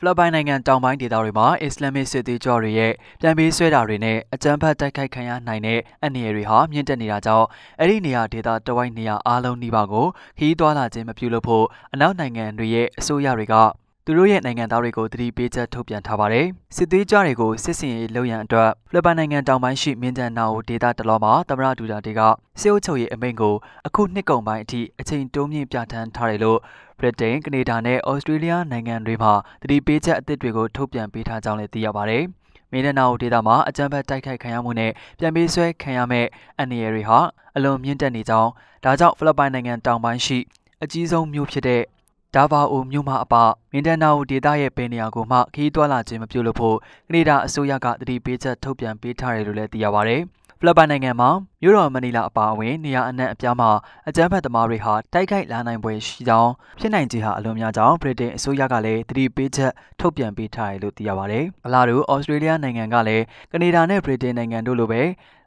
ဖိလစ်ပိုင်နိုင်ငံတောင်ပိုင်းဒေသတွေမှာအစ္စလာမစ်စစ်သွေးကြွတွေရဲ့ပြန်ပေးဆွဲတာတွေနဲ့အကြမ်းဖက်တိုက်ခိုက်ခံရနိုင်တဲ့အန္တရာယ်တွေဟာမြင့်တက်နေတာကြောင့်အဲ့ဒီနေရာဒေသတဝိုက်နေရာအားလုံးနှိပါကိုခီးသွွာလာခြင်းမပြုလုပ်ဖို့အနောက်နိုင်ငံတွေရဲ့အစိုးရတွေက သူတို့ရဲ့နိုင်ငံသားတွေကိုတတိပေးချက်ထုတ်ပြန်ထားပါတယ်။စစ်သွေးကြွတွေကိုစစ်စင်ရေးလုပ်ရန်အတွက်ဖိလစ်ပိုင်နိုင်ငံတောင်ပိုင်းရှိမင်းတန်နာအိုဒေသတလောမှာသမရဒူတာတေကစစ်အုပ်ချုပ်ရေးအမိန့်ကိုအခုနှစ်ကုန်ပိုင်းအထိအချိန်တိုးမြင့်ပြဋ္ဌာန်းထားတယ်လို့ဗြိတိန်ကနေဒါနဲ့ဩစတြေးလျနိုင်ငံတွေမှာတတိပေးချက်အသစ်တွေကိုထုတ်ပြန်ပေးထားကြောင်းလည်းသိရပါတယ်။မင်းနာအိုဒေသမှာအကြမ်းဖက်တိုက်ခိုက်ခံရမှုနဲ့ပြန်ပေးဆွဲခံရမဲ့အန္တရာယ်တွေဟာအလွန်မြင့်တက်နေကြောင်းဒါကြောင့်ဖိလစ်ပိုင်နိုင်ငံတောင်ပိုင်းရှိအကြီးဆုံးမြို့ဖြစ်တဲ့ ဒါဘာအိုမြို့မှအပမင်တန်နာအိုဒေသရဲ့ဘယ်နေရာကိုမှခီးသွွာလာခြင်းမပြုလုပ်ဖို့ကနေဒါအစိုးရကတတိပေးချက်ထုတ်ပြန်ပေးထားတယ်လို့လည်းသိရပါဗျ။ ဖိလစ်ပိုင်နိုင်ငံမှာမြို့တော်မနီလာအပါအဝင်နေရာအနှံ့အပြားမှာအကြမ်းဖက်သမားတွေဟာတိုက်ခိုက်လာနိုင်ပွဲရှိကြောင်းဖြစ်နိုင်ခြေဟာအလွန်များကြောင်းဗြိတိန်အစိုးရကလည်းတတိပေးချက်ထုတ်ပြန်ပေးထားတယ်လို့သိရပါတယ်။အလားတူဩစတြေးလျနိုင်ငံကလည်းကနေဒါနဲ့ဗြိတိန်နိုင်ငံတို့လိုပဲ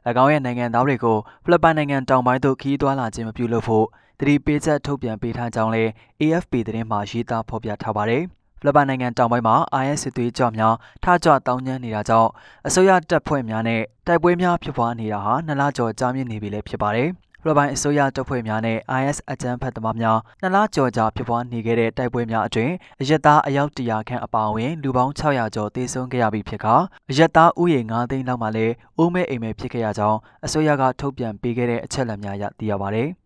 ၎င်းရဲ့နိုင်ငံသားတွေကိုဖိလစ်ပိုင်နိုင်ငံတောင်ပိုင်းသို့ခီးသွွာလာခြင်းမပြုလုပ်ဖို့တတိပေးချက်ထုတ်ပြန်ပေးထားကြောင်းလည်း AFP သတင်းမှာရေးသားဖော်ပြထားပါတယ်။ ဖိလစ်ပိုင်နိုင်ငံတောင်ပိုင်းမှာ IS စစ်သွေးကြွများထကြွတောင်းကျမ်းနေတာကြောင့်အစိုးရတပ်ဖွဲ့များနဲ့တိုက်ပွဲများဖြစ်ပွားနေတာဟာနှစ်လကျော်ကြာမြင့်နေပြီလည်းဖြစ်ပါတယ်။ဖိလစ်ပိုင်အစိုးရတပ်ဖွဲ့များနဲ့ IS အကြမ်းဖက်သမားများနှစ်လကျော်ကြာဖြစ်ပွားနေခဲ့တဲ့တိုက်ပွဲများအတွင်အရက်သားအယောက်တရာခန့်အပါအဝင်လူပေါင်း600ကျော်သေဆုံးခဲ့ရပြီဖြစ်ကအရက်သားဥယေ9သိန်းလောက်မှလည်းအိုးမဲအိမ်မဲဖြစ်ခဲ့ရကြောင်းအစိုးရကထုတ်ပြန်ပေးခဲ့တဲ့အချက်အလက်များအရသိရပါတယ်။